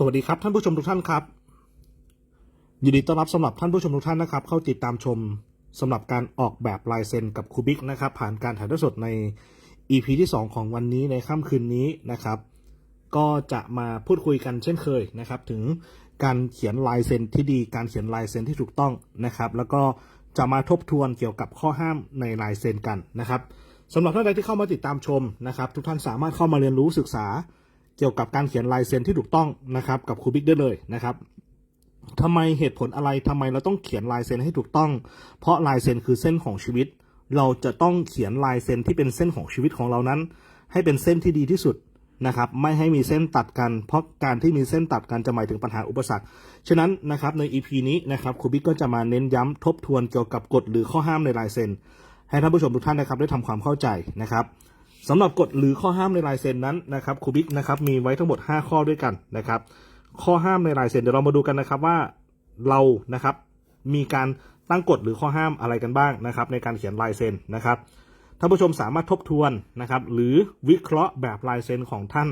สวัสดีครับท่านผู้ชมทุกท่านครับ ยินดีต้อนรับสำหรับท่านผู้ชมทุกท่านนะครับ เข้าติดตามชมสำหรับการออกแบบลายเซ็นกับคูบิกนะครับ ผ่านการถ่ายทอดสดใน EP ที่ 2 ของวันนี้ในค่ำคืนนี้นะครับ ก็จะมาพูดคุยกันเช่นเคยนะครับ ถึงการเขียนลายเซ็นที่ดีการเขียนลายเซ็นที่ถูกต้องนะครับ แล้วก็จะมาทบทวนเกี่ยวกับข้อห้ามในลายเซ็นกันนะครับสำหรับท่านใดที่เข้ามาติดตามชมนะครับ ทุกท่านสามารถเข้ามาเรียนรู้ศึกษา เกี่ยวกับการเขียนลายเซ็นที่ถูกต้องนะครับกับครูบิ๊กได้เลยนะครับทำไมเหตุผลอะไรทำไมเราต้องเขียนลายเซ็นให้ถูกต้อง เพราะลายเซ็นคือเส้นของชีวิต เราจะต้องเขียนลายเซ็นที่เป็นเส้นของชีวิตของเรานั้น ให้เป็นเส้นที่ดีที่สุดนะครับไม่ให้มีเส้นตัดกัน เพราะการที่มีเส้นตัดกันจะหมายถึงปัญหาอุปสรรค ฉะนั้นนะครับใน EP นี้นะครับครูบิ๊กก็จะมาเน้นย้ำทบทวนเกี่ยวกับกฎหรือข้อห้ามในลายเซ็นให้ท่านผู้ชมทุกท่านนะครับได้ทำความเข้าใจนะครับ สำหรับกฎหรือข้อห้ามในลายเซ็นนั้นนะครับคูบิกนะครับมีไว้ทั้งหมด 5 ข้อด้วยกันนะครับ ข้อห้ามในลายเซ็นเดี๋ยวเรามาดูกันนะครับว่าเรานะครับมีการตั้งกฎหรือข้อห้ามอะไรกันบ้างนะครับ ในการเขียนลายเซ็นนะครับท่านผู้ชมสามารถทบทวนนะครับ หรือวิเคราะห์แบบลายเซ็นของท่าน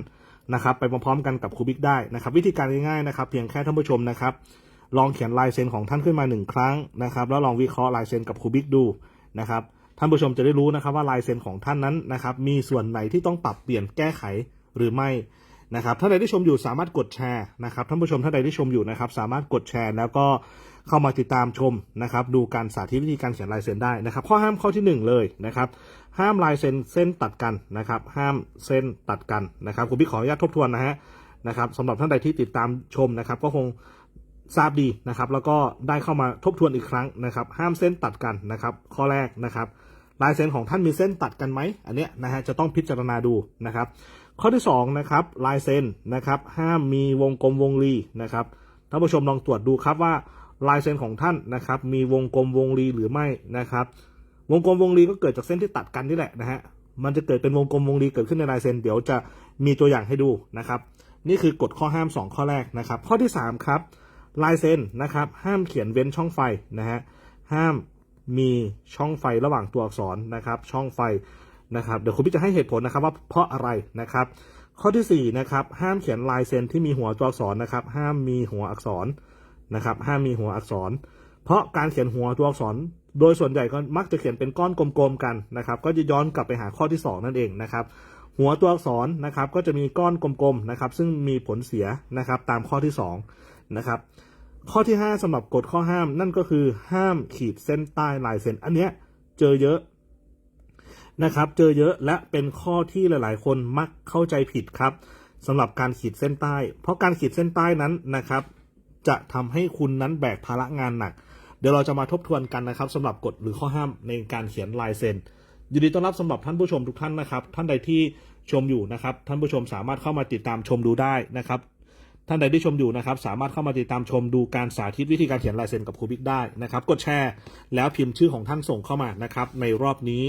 นะครับ ไปพร้อมๆกันกับคูบิกได้นะครับ วิธีการง่ายๆนะครับ เพียงแค่ท่านผู้ชมนะครับ ลองเขียนลายเซ็นของท่านขึ้นมาหนึ่งครั้งนะครับ แล้วลองวิเคราะห์ลายเซ็นกับคูบิกดูนะครับ ท่านผู้ชมจะได้รู้นะครับว่าลายเซ็นของท่านนั้นนะครับมีส่วนไหนที่ต้องปรับเปลี่ยนแก้ไขหรือไม่นะครับท่านใดที่ชมอยู่สามารถกดแชร์นะครับท่านผู้ชมท่านใดที่ชมอยู่นะครับ สามารถกดแชร์ แล้วก็เข้ามาติดตามชมนะครับ ดูการสาธิตวิธีการเขียนลายเซ็นได้นะครับ ข้อห้ามข้อที่หนึ่งเลยนะครับ ห้ามลายเซ็นเส้นตัดกันนะครับ ห้ามเส้นตัดกันนะครับคุณพี่ขออนุญาตทบทวนนะฮะนะครับสำหรับท่านใดที่ติดตามชมนะครับ ก็คงทราบดีนะครับ แล้วก็ได้เข้ามาทบทวนอีกครั้งนะครับ ห้ามเส้นตัดกันนะครับ ข้อแรกนะครับ ลายเซ็นของท่านมีเส้นตัดกันไหมอันเนี้ยนะฮะจะต้องพิจารณาดูนะครับ ข้อที่2นะครับลายเซ็นนะครับห้ามมีวงกลมวงรีนะครับท่านผู้ชมลองตรวจดูครับว่าลายเซ็นของท่านนะครับมีวงกลมวงรีหรือไม่นะครับวงกลมวงรีก็เกิดจากเส้นที่ตัดกันนี่แหละนะฮะมันจะเกิดเป็นวงกลมวงรีเกิดขึ้นในลายเซ็นเดี๋ยวจะมีตัวอย่างให้ดูนะครับ นี่คือกฎข้อห้าม 2 ข้อแรกนะครับ ข้อที่3ครับลายเซ็นนะครับห้ามเขียนเว้นช่องไฟนะฮะห้าม มีช่องไฟระหว่างตัวอักษรนะครับ ช่องไฟนะครับเดี๋ยวคุณพี่จะให้เหตุผลนะครับว่าเพราะอะไรนะครับ ข้อที่4นะครับห้ามเขียนลายเซ็นที่มีหัวตัวอักษรนะครับ ห้ามมีหัวอักษรนะครับ ห้ามมีหัวอักษร เพราะการเขียนหัวตัวอักษร โดยส่วนใหญ่ก็มักจะเขียนเป็นก้อนกลมๆกันนะครับ ก็จะย้อนกลับไปหาข้อที่ 2 นั่นเองนะครับ หัวตัวอักษรนะครับ ก็จะมีก้อนกลมๆนะครับ ซึ่งมีผลเสียนะครับตามข้อที่2นะครับ ข้อที่ 5สำหรับกฎข้อห้าม นั่นก็คือห้ามขีดเส้นใต้ลายเซ็นอันเนี้ยเจอเยอะนะครับ เจอเยอะและเป็นข้อที่หลาย ๆ คนมักเข้าใจผิดครับสำหรับการขีดเส้นใต้ เพราะการขีดเส้นใต้นั้นนะครับ จะทำให้คุณนั้นแบกภาระงานหนัก เดี๋ยวเราจะมาทบทวนกันนะครับสำหรับกฎหรือข้อห้ามในการเขียนลายเซ็นยินดีต้อนรับสำหรับท่านผู้ชมทุกท่านนะครับ ท่านใดที่ชมอยู่นะครับ ท่านผู้ชมสามารถเข้ามาติดตามชมดูได้นะครับ ท่านใดที่ชมอยู่นะครับสามารถเข้ามาติดตามชมดูการสาธิตวิธีการเขียนลายเซ็นกับครูบิ๊กได้นะครับ กดแชร์แล้วพิมพ์ชื่อของท่านส่งเข้ามานะครับในรอบนี้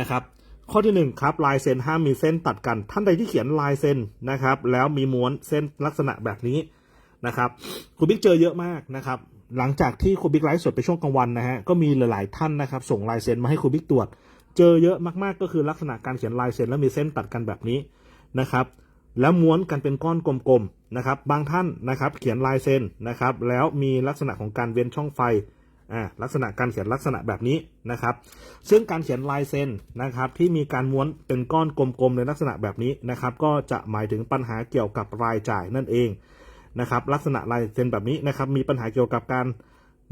นะครับ ข้อที่หนึ่งครับลายเซ็นห้ามมีเส้นตัดกัน ท่านใดที่เขียนลายเซ็นนะครับแล้วมีม้วนเส้นลักษณะแบบนี้นะครับครูบิ๊กเจอเยอะมากนะครับหลังจากที่ครูบิ๊กไลฟ์สดไปช่วงกลางวันนะฮะก็มีหลายๆท่านนะครับ ส่งลายเซ็นมาให้ครูบิ๊กตรวจ เจอเยอะมากๆก็คือลักษณะการเขียนลายเซ็นแล้วมีเส้นตัดกันแบบนี้นะครับ แล้วม้วนกันเป็นก้อนกลมๆนะครับ บางท่านนะครับ เขียนลายเซ็นนะครับ แล้วมีลักษณะของการเว้นช่องไฟอ่าลักษณะการเขียนลักษณะแบบนี้นะครับ ซึ่งการเขียนลายเซ็นนะครับ ที่มีการม้วนเป็นก้อนกลมๆในลักษณะแบบนี้นะครับ ก็จะหมายถึงปัญหาเกี่ยวกับรายจ่ายนั่นเองนะครับ ลักษณะลายเซ็นแบบนี้นะครับ มีปัญหาเกี่ยวกับการ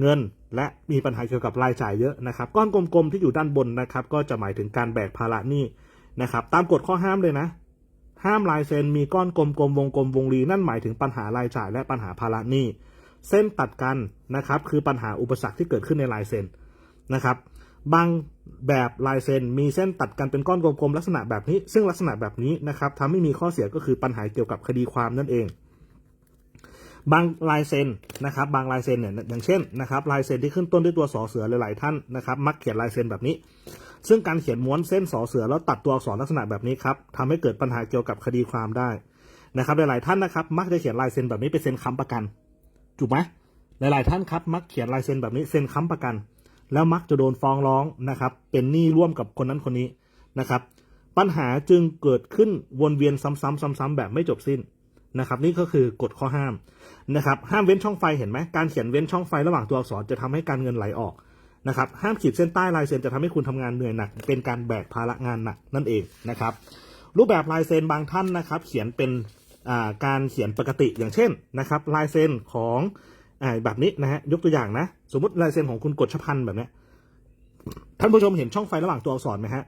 เงินและมีปัญหาเกี่ยวกับรายจ่ายเยอะนะครับ ก้อนกลมๆที่อยู่ด้านบนนะครับ ก็จะหมายถึงการแบกภาระหนี้นะครับ ตามกฎข้อห้ามเลยนะ ห้ามลายเซ็นมีก้อนกลมๆวงกลมวงรีนั่นหมายถึงปัญหารายจ่ายและปัญหาภาระหนี้ เส้นตัดกันนะครับคือปัญหาอุปสรรคที่เกิดขึ้นในลายเซ็นนะครับบางแบบลายเซ็นมีเส้นตัดกันเป็นก้อนกลมๆลักษณะแบบนี้ ซึ่งลักษณะแบบนี้นะครับทำให้มีข้อเสียก็คือปัญหาเกี่ยวกับคดีความนั่นเอง บางลายเซ็นนะครับบางลายเซ็นเนี่ยอย่างเช่นนะครับลายเซ็นที่ขึ้นต้นด้วยตัวสอเสือหลายๆท่านนะครับมักเขียนลายเซ็นแบบนี้ ซึ่งการเขียนม้วนเส้นสอเสือแล้วตัดตัวอักษรลักษณะแบบนี้ครับทำให้เกิดปัญหาเกี่ยวกับคดีความได้นะครับหลายๆท่านนะครับมักจะเขียนลายเซ็นแบบนี้ไปเซ็นค้ำประกันถูกไหมหลาย ๆ ท่านครับมักเขียนลายเซ็นแบบนี้เซ็นค้ำประกัน แล้วมักจะโดนฟ้องร้องนะครับ เป็นหนี้ร่วมกับคนนั้นคนนี้นะครับ ปัญหาจึงเกิดขึ้นวนเวียนซ้ำๆซ้ำๆแบบไม่จบสิ้นนะครับ นี่ก็คือกฎข้อห้ามนะครับ ห้ามเว้นช่องไฟเห็นไหมการเขียนเว้นช่องไฟระหว่างตัวอักษรจะทำให้การเงินไหลออก นะครับห้ามขีดเส้นใต้ลายเซ็นจะทำให้คุณทำงานเหนื่อยหนัก เป็นการแบกภาระงานหนักนั่นเองนะครับ รูปแบบลายเซ็นบางท่านนะครับ เขียนเป็นการเขียนปกติอย่างเช่นนะครับลายเซ็นของอแบบนี้นะฮะยกตัวอย่างนะ สมมติลายเซ็นของคุณกฎชพันธ์แบบเนี้ยท่านผู้ชมเห็นช่องไฟระหว่างตัวอักษรไหมฮะ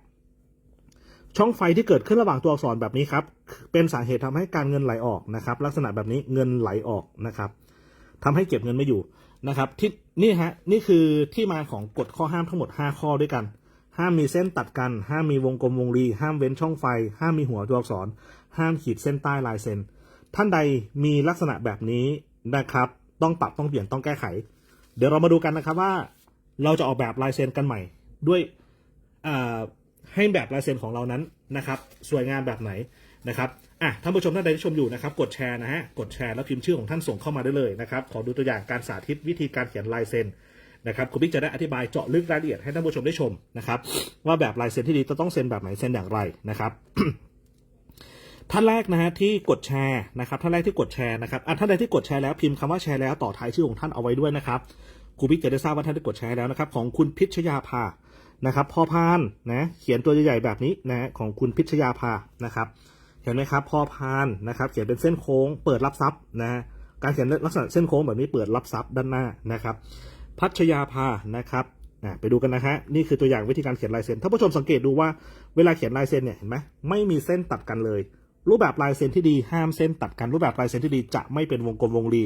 ช่องไฟที่เกิดขึ้นระหว่างตัวอักษรแบบนี้ครับ เป็นสาเหตุทำให้การเงินไหลออกนะครับ ลักษณะแบบนี้เงินไหลออกนะครับทำให้เก็บเงินไม่อยู่ นะครับที่นี่ฮะนี่คือที่มาของกฎข้อห้ามทั้งหมด 5 ข้อด้วยกัน ห้ามมีเส้นตัดกัน ห้ามมีวงกลมวงรี ห้ามเว้นช่องไฟ ห้ามมีหัวตัวอักษร ห้ามขีดเส้นใต้ลายเซ็นท่านใดมีลักษณะแบบนี้นะครับ ต้องปรับต้องเปลี่ยนต้องแก้ไข เดี๋ยวเรามาดูกันนะครับว่า เราจะออกแบบลายเซ็นกันใหม่ด้วยให้แบบลายเซ็นของเรานั้นนะครับ สวยงามแบบไหน นะครับอะท่านผู้ชมท่านใดที่ชมอยู่นะครับ กดแชร์นะฮะกดแชร์แล้วพิมพ์ชื่อของท่านส่งเข้ามาได้เลยนะครับ ขอดูตัวอย่างการสาธิตวิธีการเขียนลายเซ็นนะครับคุณบิ๊กจะได้อธิบายเจาะลึกรายละเอียดให้ท่านผู้ชมได้ชมนะครับ ว่าแบบลายเซ็นที่ดีจะต้องเซ็นแบบไหนเซ็นอย่างไรนะครับท่านแรกนะฮะที่กดแชร์นะครับท่านแรกที่กดแชร์นะครับอะท่านใดที่กดแชร์แล้วพิมพ์คำว่าแชร์แล้วต่อท้ายชื่อของท่านเอาไว้ด้วยนะครับครูบิ๊กจะได้ทราบว่าท่านได้กดแชร์แล้วนะครับ ของคุณพิชยาภานะครับพอพานนะเขียนตัวใหญ่ๆแบบนี้นะของคุณพิชยาภานะครับ เห็นไหมครับพอพานนะครับเขียนเป็นเส้นโค้งเปิดรับทรัพย์นะการเขียนลักษณะเส้นโค้งแบบนี้เปิดรับทรัพย์ด้านหน้านะครับ พัชยาภานะครับไปดูกันนะฮะนี่คือตัวอย่างวิธีการเขียนลายเซ็นท่าผู้ชมสังเกตดูว่าเวลาเขียนลายเซ็นเนี่ยเห็นไหมไม่มีเส้นตัดกันเลย รูปแบบลายเซ็นที่ดีห้ามเส้นตัดกันรูปแบบลายเซ็นที่ดีจะไม่เป็นวงกลมวงรี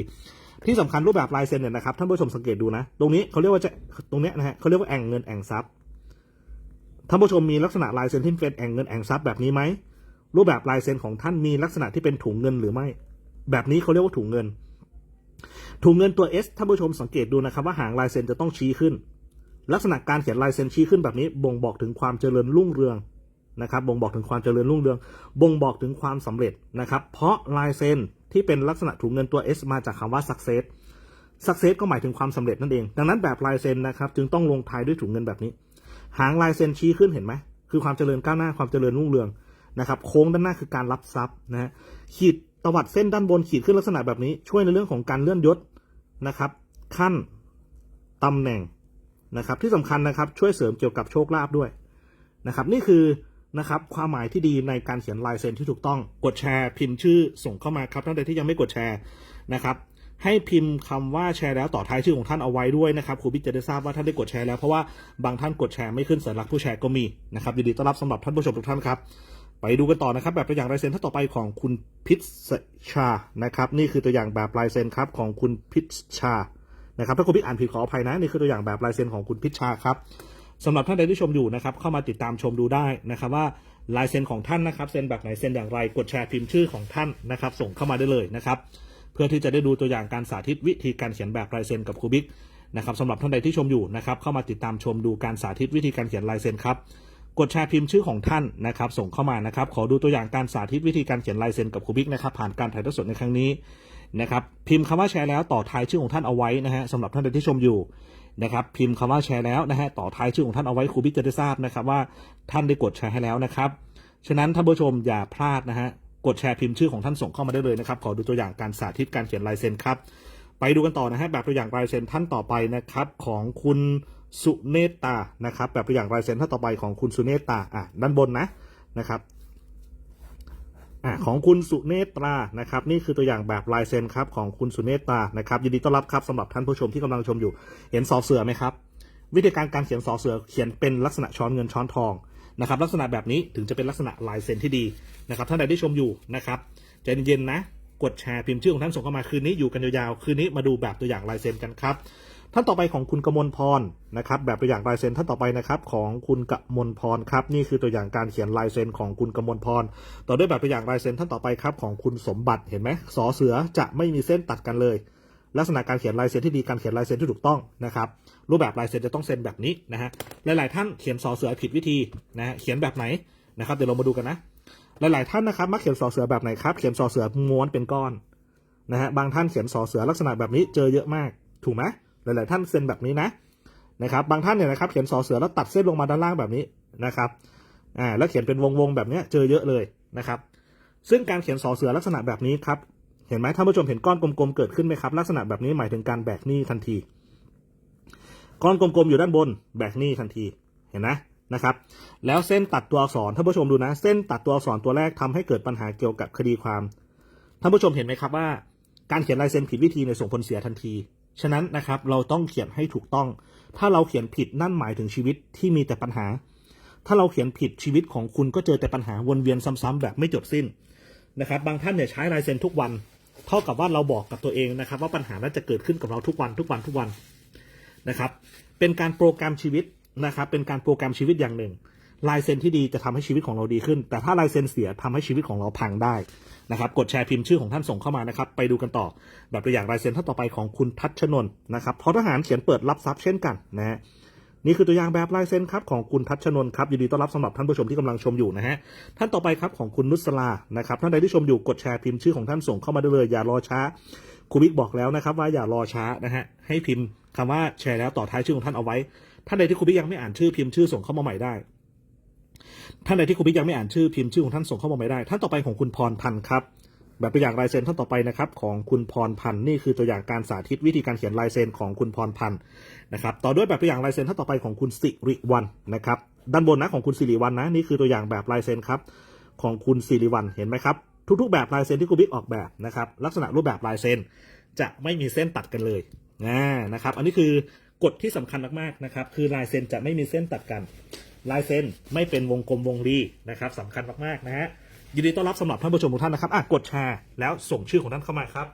ที่สำคัญรูปแบบลายเซ็นเนี่ยนะครับท่านผู้ชมสังเกตดูนะ ตรงนี้เขาเรียกว่าจะตรงเนี้ยนะฮะเขาเรียกว่าแอ่งเงินแอ่งทรัพย์ท่านผู้ชมมีลักษณะลายเซ็นที่เป็นแอ่งเงินแอ่งทรัพย์แบบนี้ไหม รูปแบบลายเซ็นของท่านมีลักษณะที่เป็นถุงเงินหรือไม่ แบบนี้เขาเรียกว่าถุงเงิน ถุงเงินตัว S ท่านผู้ชมสังเกตดูนะครับว่าหางลายเซ็นจะต้องชี้ขึ้น ลักษณะการเขียนลายเซ็นชี้ขึ้นแบบนี้ บ่งบอกถึงความเจริญรุ่งเรืองนะครับบ่งบอกถึงความเจริญรุ่งเรือง บ่งบอกถึงความสำเร็จนะครับ เพราะลายเซ็นที่เป็นลักษณะถุงเงินตัว S มาจากคำว่า success success ก็หมายถึงความสำเร็จนั่นเอง ดังนั้นแบบลายเซ็นนะครับจึงต้องลงท้ายด้วยถุงเงินแบบนี้ หางลายเซ็นชี้ขึ้นเห็นไหมคือความเจริญก้าวหน้าความเจริญรุ่งเรือง นะครับโค้งด้านหน้าคือการรับทรัพย์นะฮะขีดตวัดเส้นด้านบนขีดขึ้นลักษณะแบบนี้ช่วยในเรื่องของการเลื่อนยศนะครับ ขั้นตำแหน่งนะครับ ที่สำคัญนะครับช่วยเสริมเกี่ยวกับโชคลาภด้วยนะครับ นี่คือนะครับความหมายที่ดีในการเขียนลายเซ็นที่ถูกต้องกดแชร์พิมพ์ชื่อส่งเข้ามาครับท่านใดที่ยังไม่กดแชร์นะครับให้พิมพ์คำว่าแชร์แล้วต่อท้ายชื่อของท่านเอาไว้ด้วยนะครับครูบิ๊กจะได้ทราบว่าท่านได้กดแชร์แล้วเพราะว่าบางท่านกดแชร์ไม่ขึ้นสัญลักษณ์ผู้แชร์ก็มีนะครับยินดีต้อนรับสำหรับท่านผู้ชมทุกท่านครับ ไปดูกันต่อนะครับ แบบตัวอย่างลายเซ็นท่านต่อไปของคุณพิชชานะครับ นี่คือตัวอย่างแบบลายเซ็นครับของคุณพิชชานะครับถ้าคุณพิชอ่านผิดขออภัยนะนี่คือตัวอย่างแบบลายเซ็นของคุณพิชชาครับสำหรับท่านใดที่ชมอยู่นะครับ เข้ามาติดตามชมดูได้นะครับว่าลายเซ็นของท่านนะครับเซ็นแบบไหนเซ็นอย่างไรกดแชร์พิมพ์ชื่อของท่านนะครับ ส่งเข้ามาได้เลยนะครับ เพื่อที่จะได้ดูตัวอย่างการสาธิตวิธีการเขียนแบบลายเซ็นกับครูบิ๊กนะครับสำหรับท่านใดที่ชมอยู่นะครับ เข้ามาติดตามชมดูการสาธิตวิธีการเขียนลายเซ็นครับ กดแชร์พิมพ์ชื่อของท่านนะครับ ส่งเข้ามานะครับ ขอดูตัวอย่างการสาธิตวิธีการเขียนลายเซ็นกับครูบิ๊กนะครับผ่านการถ่ายทอดสดในครั้งนี้นะครับ พิมพ์คำว่าแชร์แล้วต่อท้ายชื่อของท่านเอาไว้นะฮะสำหรับท่านที่ชมอยู่นะครับ พิมพ์คำว่าแชร์แล้วนะฮะต่อท้ายชื่อของท่านเอาไว้ครูบิ๊กจะได้ทราบนะครับว่าท่านได้กดแชร์ให้แล้วนะครับฉะนั้นท่านผู้ชมอย่าพลาดนะฮะกดแชร์พิมพ์ชื่อของท่านส่งเข้ามาได้เลยนะครับ ขอดูตัวอย่างการสาธิตการเขียนลายเซ็นครับ ไปดูกันต่อนะฮะแบบตัวอย่างลายเซ็นท่านต่อไปนะครับ ของคุณ สุเนตานะครับแบบตัวอย่างลายเซ็นท่าต่อไปของคุณสุเนตาอะด้านบนนะนะครับอะของคุณสุเนตรานะครับนี่คือตัวอย่างแบบลายเซ็นครับของคุณสุเนตานะครับยินดีต้อนรับครับสำหรับท่านผู้ชมที่กำลังชมอยู่ เห็นสอเสือไหมครับ วิธีการการเขียนสอเสือเขียนเป็นลักษณะช้อนเงินช้อนทองนะครับลักษณะแบบนี้ถึงจะเป็นลักษณะลายเซ็นที่ดีนะครับท่านใดที่ชมอยู่นะครับใจเย็นๆนะกดแชร์พิมพ์ชื่อของท่านส่งเข้ามาคืนนี้อยู่กันยาวๆคืนนี้มาดูแบบตัวอย่างลายเซ็นกันครับ ท่านต่อไปของคุณกมลพรนะครับแบบตัวอย่างลายเซ็นท่านต่อไปนะครับของคุณกมลพรครับนี่คือตัวอย่างการเขียนลายเซ็นของคุณกมลพรต่อด้วยแบบตัวอย่างลายเซ็นท่านต่อไปครับของคุณสมบัติเห็นไหมสอเสือจะไม่มีเส้นตัดกันเลย ลักษณะการเขียนลายเซ็นที่ดีการเขียนลายเซ็นที่ถูกต้องนะครับรูปแบบลายเซ็นจะต้องเซ็นแบบนี้นะฮะหลายๆท่านเขียนสอเสือผิดวิธีนะฮะเขียนแบบไหนนะครับเดี๋ยวเรามาดูกันนะหลาย ๆ ท่านนะครับมักเขียนสอเสือแบบไหนครับเขียนสอเสือม้วนเป็นก้อนนะฮะบางท่านเขียนสอเสือลักษณะแบบนี้เจอเยอะมากถูกไหม หลาย ๆ ท่านเซ็นแบบนี้นะนะครับบางท่านเนี่ยนะครับเขียนสอเสือแล้วตัดเส้นลงมาด้านล่างแบบนี้นะครับอ่าแล้วเขียนเป็นวงๆแบบนี้เจอเยอะเลยนะครับ ซึ่งการเขียนสอเสือลักษณะแบบนี้ครับเห็นไหมท่านผู้ชมเห็นก้อนกลมๆเกิดขึ้นไหมครับลักษณะแบบนี้หมายถึงการแบกหนี้ทันที ก้อนกลมๆอยู่ด้านบนแบกหนี้ทันทีเห็นไหมนะครับ แล้วเส้นตัดตัวอักษรท่านผู้ชมดูนะ เส้นตัดตัวอักษรตัวแรกทำให้เกิดปัญหาเกี่ยวกับคดีความท่านผู้ชมเห็นไหมครับว่า การเขียนลายเซ็นผิดวิธีในส่งผลเสียทันที ฉะนั้นนะครับเราต้องเขียนให้ถูกต้อง ถ้าเราเขียนผิดนั่นหมายถึงชีวิตที่มีแต่ปัญหา ถ้าเราเขียนผิดชีวิตของคุณก็เจอแต่ปัญหาวนเวียนซ้ำๆแบบไม่จบสิ้นนะครับ บางท่านเนี่ยใช้ลายเซ็นทุกวัน เท่ากับว่าเราบอกกับตัวเองนะครับ ว่าปัญหานั้นจะเกิดขึ้นกับเราทุกวันทุกวันทุกวันนะครับ เป็นการโปรแกรมชีวิตนะครับ เป็นการโปรแกรมชีวิตอย่างหนึ่ง ลายเซ็นที่ดีจะทำให้ชีวิตของเราดีขึ้น แต่ถ้าลายเซ็นเสียทำให้ชีวิตของเราพังได้นะครับ กดแชร์พิมพ์ชื่อของท่านส่งเข้ามานะครับ ไปดูกันต่อ แบบตัวอย่างลายเซ็นท่านต่อไปของคุณทัชนน์นะครับทอทหารเขียนเปิดรับทรัพย์เช่นกันนะฮะนี่คือตัวอย่างแบบลายเซ็นครับของคุณทัชนน์ครับยินดีต้อนรับสำหรับท่านผู้ชมที่กำลังชมอยู่นะฮะท่านต่อไปครับของคุณนุสลานะครับท่านใดที่ชมอยู่กดแชร์พิมพ์ชื่อของท่านส่งเข้ามาได้เลยอย่ารอช้าครูบิ๊กบอกแล้วนะครับว่าอย่ารอช้านะฮะให้พิมพ์คำว่าแชร์แล้วต่อท้ายชื่อของท่านเอาไว้ ท่านใดที่ครูบิ๊กยังไม่อ่านชื่อพิมพ์ชื่อส่งเข้ามาใหม่ได้ ท่านใดที่ครูบิ๊กยังไม่อ่านชื่อพิมพ์ชื่อของท่านส่งเข้ามาใหม่ได้ ท่านต่อไปของคุณพรพันธ์ครับแบบตัวอย่างลายเซ็นท่านต่อไปนะครับของคุณพรพันธ์นี่คือตัวอย่างการสาธิตวิธีการเขียนลายเซ็นของคุณพรพันธ์นะครับต่อด้วยแบบตัวอย่างลายเซ็นท่านต่อไปของคุณสิริวัลนะครับด้านบนนะของคุณสิริวัลนะนี่คือตัวอย่างแบบลายเซ็นครับของคุณสิริวัลเห็นไหมครับทุกๆ แบบลายเซ็นที่ครูบิ๊กออกแบบนะครับลักษณะรูปแบบลายเซ็นจะไม่มีเส้นตัดกันเลยนะครับอันนี้คือกฎที่สำคัญมากๆนะครับคือลายเซ็นจะไม่มีเส้นตัดกัน ลายเซ็นไม่เป็นวงกลมวงรีนะครับสำคัญมากๆนะฮะยินดีต้อนรับสำหรับท่านผู้ชมทุกท่านนะครับอะกดแชร์แล้วส่งชื่อของท่านเข้ามาครับ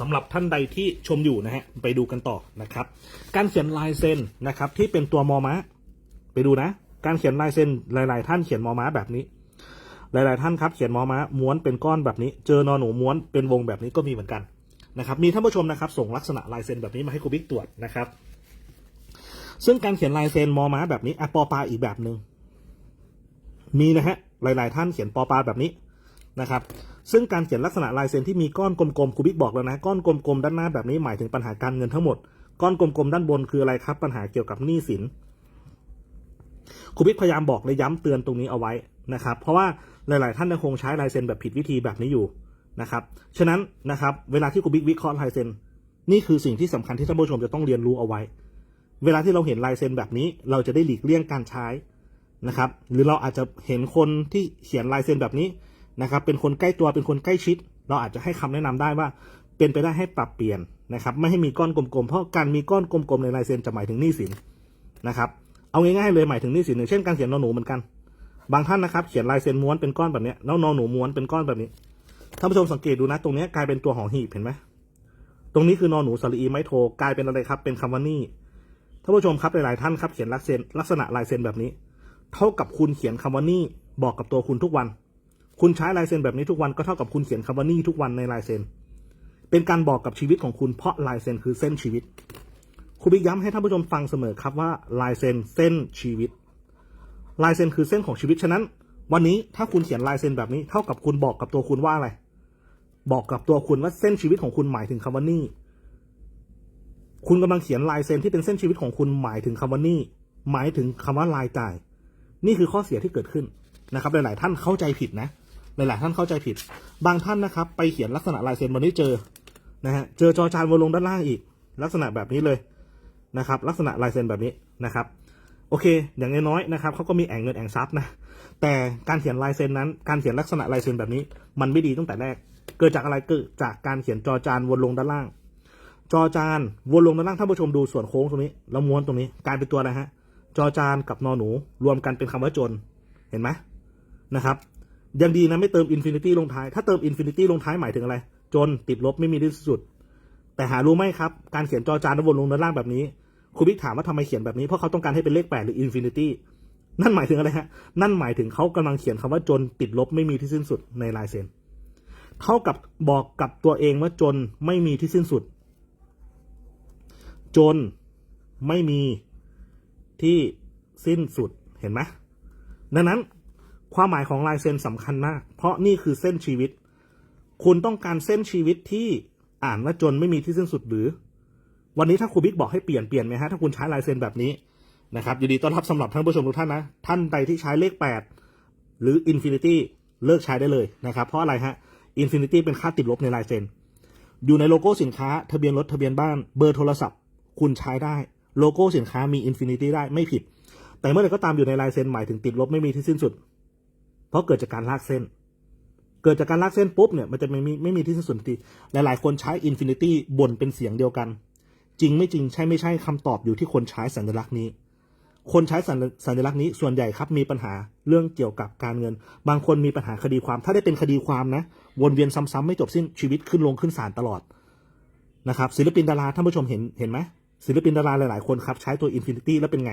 สำหรับท่านใดที่ชมอยู่นะฮะไปดูกันต่อนะครับ การเขียนลายเซ็นนะครับ ที่เป็นตัวมอม้า ไปดูนะ การเขียนลายเซ็นหลาย ๆ ท่านเขียนมอม้าแบบนี้ หลาย ๆ ท่านครับเขียนมอม้าม้วนเป็นก้อนแบบนี้ เจอนอนหนูม้วนเป็นวงแบบนี้ก็มีเหมือนกัน นะครับมีท่านผู้ชมนะครับส่งลักษณะลายเซ็นแบบนี้มาให้ครูบิ๊กตรวจนะครับซึ่งการเขียนลายเซ็นมอม้าแบบนี้อะปอปลาอีกแบบหนึ่งมีนะฮะหลาย ๆ ท่านเขียนปอปลาแบบนี้นะครับซึ่งการเขียนลักษณะลายเซ็นที่มีก้อนกลมๆครูบิ๊กบอกแล้วนะก้อนกลมๆด้านหน้าแบบนี้หมายถึงปัญหาการเงินทั้งหมดก้อนกลมๆด้านบนคืออะไรครับ ปัญหาเกี่ยวกับหนี้สินครูบิ๊กพยายามบอกและย้ำเตือนตรงนี้เอาไว้นะครับ เพราะว่าหลาย ๆ ท่านยังคงใช้ลายเซ็นแบบผิดวิธีแบบนี้อยู่ นะครับ ฉะนั้นนะครับเวลาที่ครูบิ๊กวิเคราะห์ลายเซ็นนี่คือสิ่งที่สำคัญที่ท่านผู้ชมจะต้องเรียนรู้เอาไว้ เวลาที่เราเห็นลายเซ็นแบบนี้ เราจะได้หลีกเลี่ยงการใช้นะครับ หรือเราอาจจะเห็นคนที่เขียนลายเซ็นแบบนี้นะครับ เป็นคนใกล้ตัวเป็นคนใกล้ชิด เราอาจจะให้คำแนะนำได้ว่าเป็นไปได้ให้ปรับเปลี่ยนนะครับ ไม่ให้มีก้อนกลมๆ เพราะการมีก้อนกลมๆในลายเซ็นจะหมายถึงหนี้สินนะครับ เอาง่ายๆเลยหมายถึงหนี้สินอย่างเช่นการเขียนนอหนูเหมือนกัน บางท่านนะครับ เขียนลายเซ็นม้วนเป็นก้อนแบบนี้แล้วนอหนูม้วนเป็นก้อนแบบนี้ ท่านผู้ชมสังเกตดูนะ ตรงนี้กลายเป็นตัวหอหีบเห็นไหมตรงนี้คือนอหนูสระอีไม้โทกลายเป็นอะไรครับ เป็นคำว่านี้ท่านผู้ชมครับหลายๆท่านครับเขียนลักเซ็นลักษณะลายเซ็นแบบนี้ เท่ากับคุณเขียนคำว่านี่บอกกับตัวคุณทุกวัน คุณใช้ลายเซ็นแบบนี้ทุกวันก็เท่ากับคุณเขียนคำว่านี่ทุกวันในลายเซ็นเป็นการบอกกับชีวิตของคุณเพราะลายเซ็นคือเส้นชีวิตครูบิ๊กย้ำให้ท่านผู้ชมฟังเสมอครับว่าลายเซ็นเส้นชีวิต ลายเซ็นคือเส้นของชีวิตฉะนั้น วันนี้ถ้าคุณเขียนลายเซ็นแบบนี้เท่ากับคุณบอกกับตัวคุณว่าอะไร บอกกับตัวคุณว่าเส้นชีวิตของคุณหมายถึงคำว่านี่ คุณกำลังเขียนลายเซ็นที่เป็นเส้นชีวิตของคุณหมายถึงคำว่านี่ หมายถึงคำว่ารายจ่าย นี่คือข้อเสียที่เกิดขึ้นนะครับ หลาย ๆ ท่านเข้าใจผิดนะ หลาย ๆ ท่านเข้าใจผิด บางท่านนะครับ ไปเขียนลักษณะลายเซ็นวันนี้เจอนะฮะเจอจอจานวนลงด้านล่างอีก ลักษณะแบบนี้เลยนะครับ ลักษณะลายเซ็นแบบนี้นะครับโอเค อย่างน้อยๆนะครับเขาก็มีแอ่งเงินแอ่งทรัพย์นะ แต่การเขียนลายเซ็นนั้น การเขียนลักษณะลายเซ็นแบบนี้ มันไม่ดีตั้งแต่แรก เกิดจากอะไรเกิดจากการเขียนจอจานวนลงด้านล่าง จอจานวนลงด้านล่างท่านผู้ชมดูส่วนโค้งตรงนี้แล้วม้วนตรงนี้กลายเป็นตัวอะไรฮะ จอจานกับนอหนู รวมกันเป็นคำว่าจน เห็นไหมนะครับยังดีนะไม่เติมอินฟินิตี้ลงท้าย ถ้าเติมอินฟินิตี้ลงท้ายหมายถึงอะไร จนติดลบไม่มีที่สุด แต่หารู้ไหมครับ การเขียนจอจานวนลงด้านล่างแบบนี้ครูบิ๊กถามว่าทำไมเขียนแบบนี้เพราะเขาต้องการให้เป็นเลขแปดหรืออินฟินิตี้นั่นหมายถึงอะไรฮะ นั่นหมายถึงเขากำลังเขียนคำว่าจนติดลบไม่มีที่สิ้นสุดในลายเซ็น เท่ากับบอกกับตัวเองว่าจนไม่มีที่สิ้นสุด จนไม่มีที่สิ้นสุดเห็นไหมดังนั้นความหมายของลายเซ็นสำคัญมาก เพราะนี่คือเส้นชีวิต คุณต้องการเส้นชีวิตที่อ่านว่าจนไม่มีที่สิ้นสุดหรือ วันนี้ถ้าครูบิ๊กบอกให้เปลี่ยนเปลี่ยนไหมฮะถ้าคุณใช้ลายเซ็นแบบนี้นะครับยินดีต้อนรับสำหรับท่านผู้ชมทุกท่านนะ ท่านใดที่ใช้เลข 8 หรือ Infinity เลิกใช้ได้เลยนะครับ เพราะอะไรฮะ Infinity เป็นค่าติดลบในลายเซ็น อยู่ในโลโก้สินค้า ทะเบียนรถทะเบียนบ้านเบอร์โทรศัพท์ คุณใช้ได้ โลโก้สินค้ามี Infinity ได้ไม่ผิด แต่เมื่อไหร่ก็ตามอยู่ในลายเซ็นหมายถึงติดลบไม่มีที่สิ้นสุด เพราะเกิดจากการลากเส้น เกิดจากการลากเส้นปุ๊บเนี่ยมันจะไม่มีไม่มีที่สิ้นสุดทีหลาย ๆ คนใช้ Infinity บ่นเป็นเสียงเดียวกัน จริงไม่จริงใช่ไม่ใช่คำตอบอยู่ที่คนใช้สัญลักษณ์นี้ คนใช้สัญลักษณ์นี้ส่วนใหญ่ครับมีปัญหาเรื่องเกี่ยวกับการเงิน บางคนมีปัญหาคดีความ ถ้าได้เป็นคดีความนะ วนเวียนซ้ำๆไม่จบสิ้นชีวิตขึ้นลงขึ้นศาลตลอดนะครับศิลปินดาราท่านผู้ชมเห็นเห็นไหมศิลปินดาราหลายๆคนครับใช้ตัว Infinity แล้วเป็นไง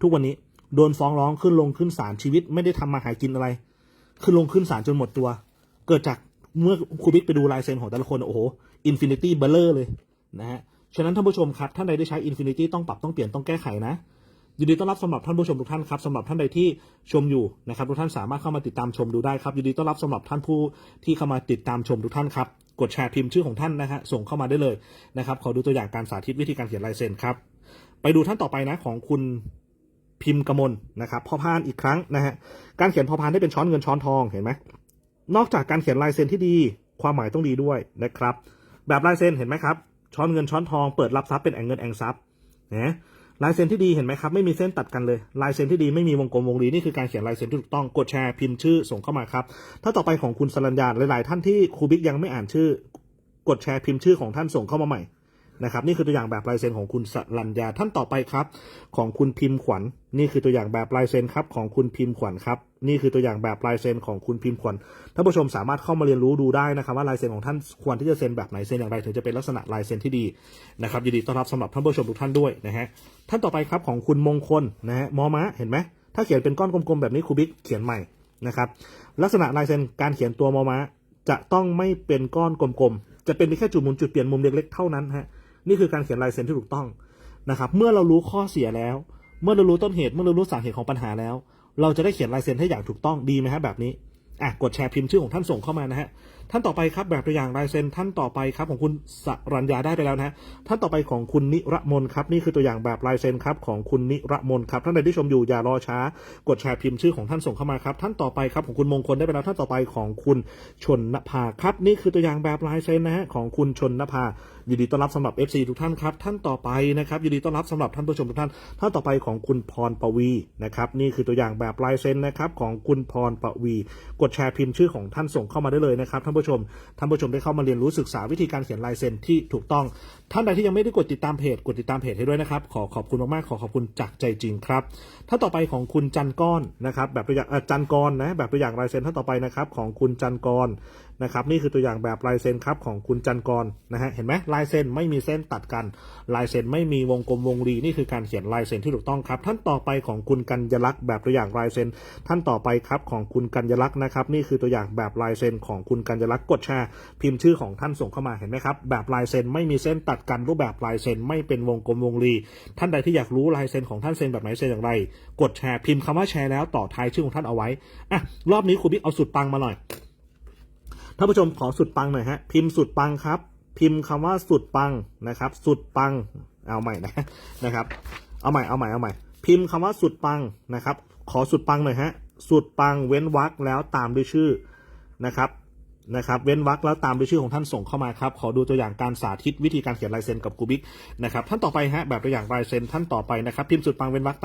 ทุกวันนี้โดนฟ้องร้องขึ้นลงขึ้นศาลชีวิตไม่ได้ทำมาหากินอะไร ขึ้นลงขึ้นศาลจนหมดตัว เกิดจากเมื่อครูบิ๊กไปดูลายเซ็นของแต่ละคนโอ้โหอินฟินิตี้เบลเลอร์เลยนะฮะฉะนั้นท่านผู้ชมครับท่านใดได้ใช้อินฟินิตี้ต้องปรับต้องเปลี่ยนต้องแก้ไขนะ ยินดีต้อนรับสำหรับท่านผู้ชมทุกท่านครับสำหรับท่านใดที่ชมอยู่นะครับทุกท่านสามารถเข้ามาติดตามชมดูได้ครับยินดีต้อนรับสำหรับท่านผู้ที่เข้ามาติดตามชมทุกท่านครับกดแชร์พิมพ์ชื่อของท่านนะฮะส่งเข้ามาได้เลยนะครับขอดูตัวอย่างการสาธิตวิธีการเขียนลายเซ็นครับไปดูท่านต่อไปนะของคุณพิมพ์กมลนะครับพอพานอีกครั้งนะฮะการเขียนพอพานได้เป็นช้อนเงินช้อนทองเห็นไหมนอกจากการเขียนลายเซ็นที่ดี ความหมายต้องดีด้วยนะครับ แบบลายเซ็นเห็นไหมครับช้อนเงินช้อนทองเปิดรับทรัพย์เป็นแองเงินแองทรัพย์นะ ลายเซ็นที่ดีเห็นไหมครับไม่มีเส้นตัดกันเลยลายเซ็นที่ดีไม่มีวงกลมวงรีนี่คือการเขียนลายเซ็นที่ถูกต้องกดแชร์พิมพ์ชื่อส่งเข้ามาครับถ้าต่อไปของคุณสรัญญาหลาย ๆ ท่านที่ครูบิ๊กยังไม่อ่านชื่อกดแชร์พิมพ์ชื่อของท่านส่งเข้ามาใหม่ นะครับนี่คือตัวอย่างแบบลายเซ็นของคุณสรัญญาท่านต่อไปครับ ของคุณพิมพ์ขวัญนี่คือตัวอย่างแบบลายเซ็นครับของคุณพิมพ์ขวัญครับนี่คือตัวอย่างแบบลายเซ็นของคุณพิมพ์ขวัญท่านผู้ชมสามารถเข้ามาเรียนรู้ดูได้นะครับ ว่าลายเซ็นของท่านควรที่จะเซ็นแบบไหนเซ็นอย่างไรถึงจะเป็นลักษณะลายเซ็นที่ดีนะครับยินดีต้อนรับสำหรับท่านผู้ชมทุกท่านด้วยนะฮะท่านต่อไปครับของคุณมงคลนะฮะมอม้าเห็นไหมถ้าเขียนเป็นก้อนกลมๆแบบนี้ครูบิ๊กเขียนใหม่นะครับลักษณะลายเซ็นการเขียนตัวมอม้าจะต้องไม่เป็นก้อนกลมๆจะเป็นแค่จุดหมุนจุดเปลี่ยนมุมเล็กๆเท่านั้นฮะ นี่คือการเขียนลายเซ็นที่ถูกต้องนะครับ เมื่อเรารู้ข้อเสียแล้ว เมื่อเรารู้ต้นเหตุ เมื่อเรารู้สาเหตุของปัญหาแล้ว เราจะได้เขียนลายเซ็นให้อย่างถูกต้องดีไหมฮะแบบนี้อะกดแชร์พิมพ์ชื่อของท่านส่งเข้ามานะฮะท่านต่อไปครับแบบตัวอย่างลายเซ็นท่านต่อไปครับของคุณสรัญญาได้ไปแล้วนะฮะท่านต่อไปของคุณนิรมนครับนี่คือตัวอย่างแบบลายเซ็นครับของคุณนิรมนครับท่านใดที่ชมอยู่อย่ารอช้ากดแชร์พิมพ์ชื่อของท่านส่งเข้ามาครับท่านต่อไปครับของคุณมงคลได้ไปแล้วท่านต่อไปของคุณชนนภาครับนี่คือตัวอย่างแบบลายเซ็นนะฮะของคุณชนนภายินดีต้อนรับสำหรับ FC ทุกท่านครับท่านต่อไปนะครับยินดีต้อนรับสำหรับท่านผู้ชมทุกท่านท่านต่อไปของคุณพรปวีนะครับนี่คือตัวอย่างแบบลายเซ็นนะครับของคุณพรปวี กดแชร์พิมพ์ชื่อของท่านส่งเข้ามาได้เลยนะครับท่านานผู้ชม ท่านผู้ชมได้เข้ามาเรียนรู้ศึกษาวิธีการเขียนลายเซ็นที่ถูกต้อง ท่านใดที่ยังไม่ได้กดติดตามเพจ กดติดตามเพจให้ด้วยนะครับ ขอขอบคุณมากๆ ขอขอบคุณจากใจจริงครับท่านต่อไปของคุณจันก้อนนะครับ แบบตัวอย่างจันกรนะ แบบตัวอย่างลายเซ็นท่านต่อไปนะครับของคุณจันกร นะครับนี่คือตัวอย่างแบบลายเซ็นครับของคุณจันกรนะฮะเห็นไหมลายเซ็นไม่มีเส้นตัดกันลายเซ็นไม่มีวงกลมวงรีนี่คือการเขียนลายเซ็นที่ถูกต้องครับ ท่านต่อไปของคุณกัญญลักษณ์แบบตัวอย่างลายเซ็นท่านต่อไปครับของคุณกัญญลักษณ์นะครับนี่คือตัวอย่างแบบลายเซ็นของคุณกัญญลักษณ์กดแชร์พิมพ์ชื่อของท่านส่งเข้ามาเห็นไหมครับแบบลายเซ็นไม่มีเส้นตัดกันรูปแบบลายเซ็นไม่เป็นวงกลมวงรี ท่านใดที่อยากรู้ลายเซ็นของท่านเซ็นแบบไหนเซ็นอย่างไร กดแชร์พิมพ์คำว่าแชร์แล้วต่อท้ายชื่อของท่านเอาไว้อะรอบนี้ครูบิ๊กเอาสุดปังมาหน่อย ท่านผู้ชมขอสุดปังหน่อยฮะ พิมพ์สุดปังครับ พิมพ์คำว่าสุดปังนะครับ สุดปัง เอาใหม่นะนะครับ เอาใหม่ เอาใหม่ เอาใหม่ พิมพ์คำว่าสุดปังนะครับ ขอสุดปังหน่อยฮะ สุดปังเว้นวรรคแล้วตามด้วยชื่อนะครับนะครับเว้นวรรคแล้วตามด้วยชื่อของท่านส่งเข้ามาครับ ขอดูตัวอย่างการสาธิตวิธีการเขียนลายเซ็นกับกูบิกนะครับท่านต่อไปฮะแบบตัวอย่างลายเซ็นท่านต่อไปนะครับ พิมพ์สุดปังเว้นวรรค